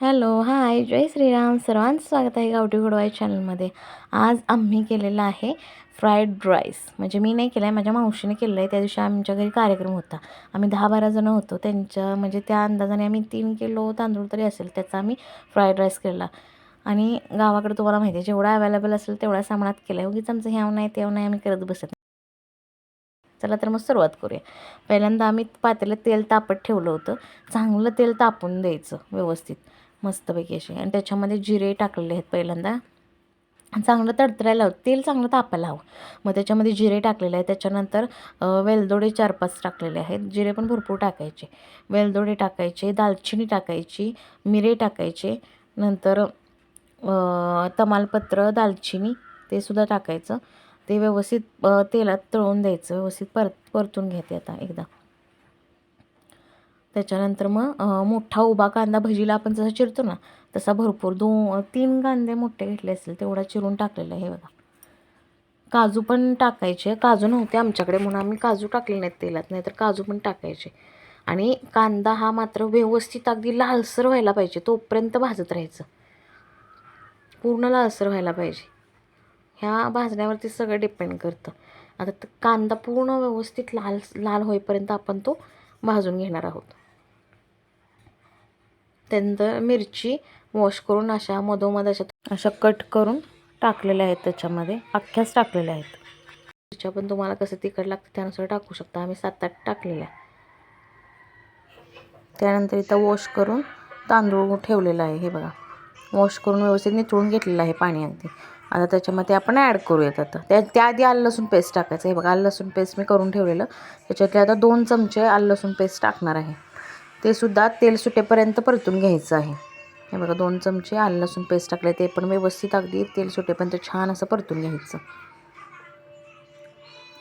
Hello hi. जय श्रीराम. सर्वांचं स्वागत आहे गावठी गोडवाई चॅनलमध्ये. आज आम्ही केलेला आहे फ्राईड राईस. म्हणजे मी नाही केला आहे माझ्या मावशीने केलेलं आहे त्या दिवशी आमच्या घरी कार्यक्रम होता. आम्ही दहा बारा जणं होतो. त्यांच्या म्हणजे त्या अंदाजाने आम्ही तीन किलो तांदूळ तरी असेल त्याचा आम्ही फ्राईड राईस केला. आणि गावाकडे तुम्हाला माहिती आहे जेवढा अवेलेबल असेल तेवढ्या सामानात केलं आहे उगीच आमचं ह्याव नाही तेव्हा नाही आम्ही करत बसत चला तर मग सुरुवात करूया. पहिल्यांदा आम्ही पातेलं तेल तापत ठेवलं होतं. चांगलं तेल तापून द्यायचं व्यवस्थित. मस्तपैकी असे आणि त्याच्यामध्ये जिरे टाकलेले आहेत पहिल्यांदा. चांगलं तडतरायला हवं तेल चांगलं तापायला हवं. मग त्याच्यामध्ये जिरे टाकलेले आहे त्याच्यानंतर वेलदोडे चार पाच टाकलेले आहेत. जिरे पण भरपूर टाकायचे. वेलदोडे टाकायचे दालचिनी टाकायची मिरे टाकायचे. नंतर तमालपत्र दालचिनी ते सुद्धा टाकायचं. ते व्यवस्थित तेलात तळून द्यायचं. व्यवस्थित परत परतून घेते आता एकदा. त्याच्यानंतर मग मोठा उभा कांदा भजीला आपण जसा चिरतो ना तसा भरपूर दोन तीन कांदे मोठे घेतले असतील तेवढा चिरून टाकलेला आहे बघा. काजू पण टाकायचे काजू नव्हते आमच्याकडे म्हणून आम्ही काजू टाकले नाहीत तेलात नाहीतर काजू पण टाकायचे. आणि कांदा हा मात्र व्यवस्थित अगदी लालसर व्हायला पाहिजे तोपर्यंत भाजत राहायचं. पूर्ण लालसर व्हायला पाहिजे. ह्या भाजण्यावरती सगळं डिपेंड करतं. आता कांदा पूर्ण व्यवस्थित लाल लाल होईपर्यंत आपण तो भाजून घेणार आहोत. त्यानंतर मिरची वॉश करून अशा मधोमध अशा अशा कट करून टाकलेल्या आहेत त्याच्यामध्ये. अख्ख्याच टाकलेल्या आहेत. मिरच्या पण तुम्हाला कसं तिखट लागतं त्यानुसार टाकू शकता. आम्ही सात आठ टाकलेल्या. त्यानंतर इथं वॉश करून तांदूळ ठेवलेला आहे. हे बघा. वॉश करून व्यवस्थित निथळून घेतलेलं आहे पाणी अगदी. आता त्याच्यामध्ये आपण ॲड करूयात आता. त्या त्याआधी आलं लसूण पेस्ट टाकायचं. हे बघा आलं लसूण पेस्ट मी करून ठेवलेलं. त्याच्यातले आता दोन चमचे आलं लसूण पेस्ट टाकणार आहे. ते सुद्धा तेल सुटेपर्यंत परतून घ्यायचं आहे. हे बघा दोन चमचे आलं लसूण पेस्ट टाकले ते पण व्यवस्थित अगदी तेल सुटेपर्यंत छान असं परतून घ्यायचं.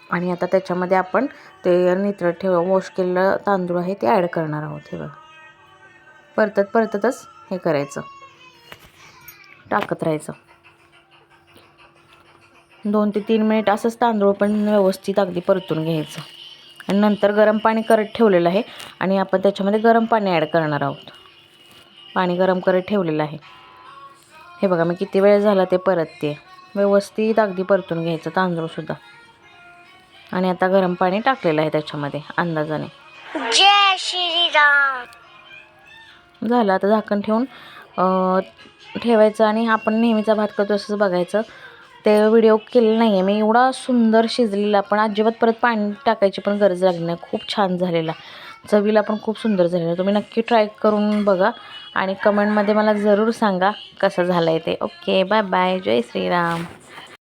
आणि आता त्याच्यामध्ये आपण ते नितळ ठेव वॉश केलेलं तांदूळ आहे ते ॲड करणार आहोत हे बघा. परतत परततच हे करायचं. टाकत राहायचं. दोन ते तीन मिनिट असंच तांदूळ पण व्यवस्थित अगदी परतून घ्यायचं. आणि नंतर गरम पाणी करत ठेवलेलं आहे. आणि आपण त्याच्यामध्ये गरम पाणी ॲड करणार आहोत. पाणी गरम करत ठेवलेलं आहे. हे बघा मी किती वेळ झाला ते परतते. व्यवस्थित अगदी परतून घ्यायचं तांदूळसुद्धा आणि आता गरम पाणी टाकलेलं आहे त्याच्यामध्ये अंदाजाने. जय श्रीराम. झालं आता झाकण ठेवून ठेवायचं आणि आपण नेहमीचा भात करतो असंच बघायचं. ते व्हिडिओ केलेलं नाही आहे मी एवढा सुंदर शिजलेला पण अजिबात परत पाणी टाकायची पण गरज लागली नाही. खूप छान झालेला. चवीला पण खूप सुंदर झालेला. तुम्ही नक्की ट्राय करून बघा आणि कमेंटमध्ये मला जरूर सांगा कसं झालं आहे ते. ओके बाय बाय जय श्रीराम.